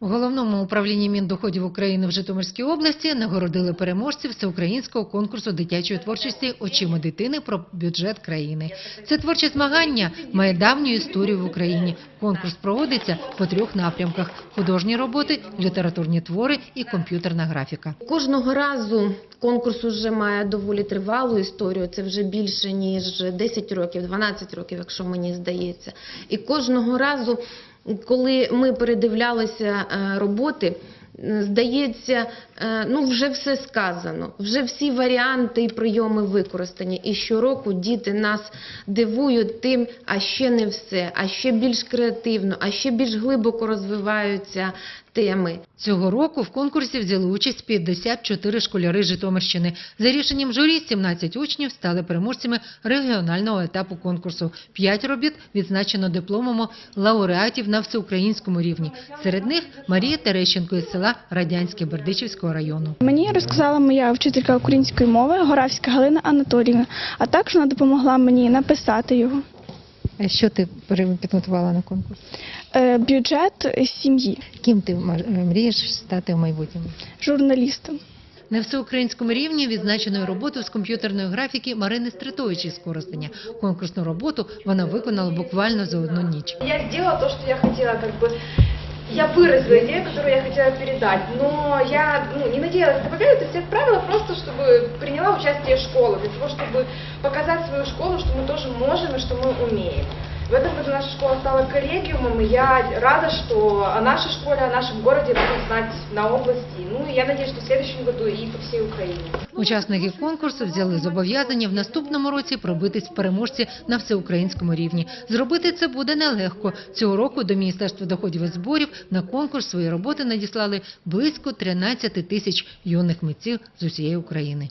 У головному управлінні Міндоходів України в Житомирській області нагородили переможців всеукраїнського конкурсу дитячої творчості «Очима дитини про бюджет країни». Це творче змагання має давню історію в Україні. Конкурс проводиться по трьох напрямках: художні роботи, літературні твори і комп'ютерна графіка. Кожного разу конкурс уже має доволі тривалу історію. Це вже більше ніж 10 років, 12 років, якщо мені здається. І кожного разу, коли ми передивлялися е, роботи. Е, Здається, е, ну вже все сказано, вже всі варіанти і прийоми використані. І щороку діти нас дивують тим, а ще не все, а ще більш креативно, а ще більш глибоко розвиваються теми. Цього року в конкурсі взяли участь 54 школяри Житомирщини. За рішенням журі 17 учнів стали переможцями регіонального етапу конкурсу. П'ять робіт відзначено дипломами лауреатів на всеукраїнському рівні. Серед них Марія Терещенко із села Радянське Бердичівського району. Мені розказала моя вчителька української мови Горавська Галина Анатоліївна, а також вона допомогла мені написати його. Що ти підготувала на конкурс? Е, Бюджет сім'ї, Ким ти мрієш стати в майбутньому? журналістом. На всеукраїнському рівні відзначеною роботою з комп'ютерної графіки Марини Стритович із Коростеня. Конкурсну роботу вона виконала буквально за одну ніч. Я сделала то, что я хотела, как бы, я выразила идею, которую я хотела передать, но я ну, не надеялась на победу, то есть я отправила просто, чтобы приняла участие школа, для того, чтобы показать свою школу, что мы тоже можем и что мы умеем. В этом году наша школа стала коллегиумом, и я рада, что о нашей школе, о нашем городе будут знать на области. Ну, я надеюсь, что в следующем году и по всей Украине. Учасники конкурсу взяли зобов'язання в наступному році пробитись в переможці на всеукраїнському рівні. Зробити це буде нелегко. Цього року до Міністерства доходів і зборів на конкурс свої роботи надіслали близько 13 тисяч юних митців з усієї України.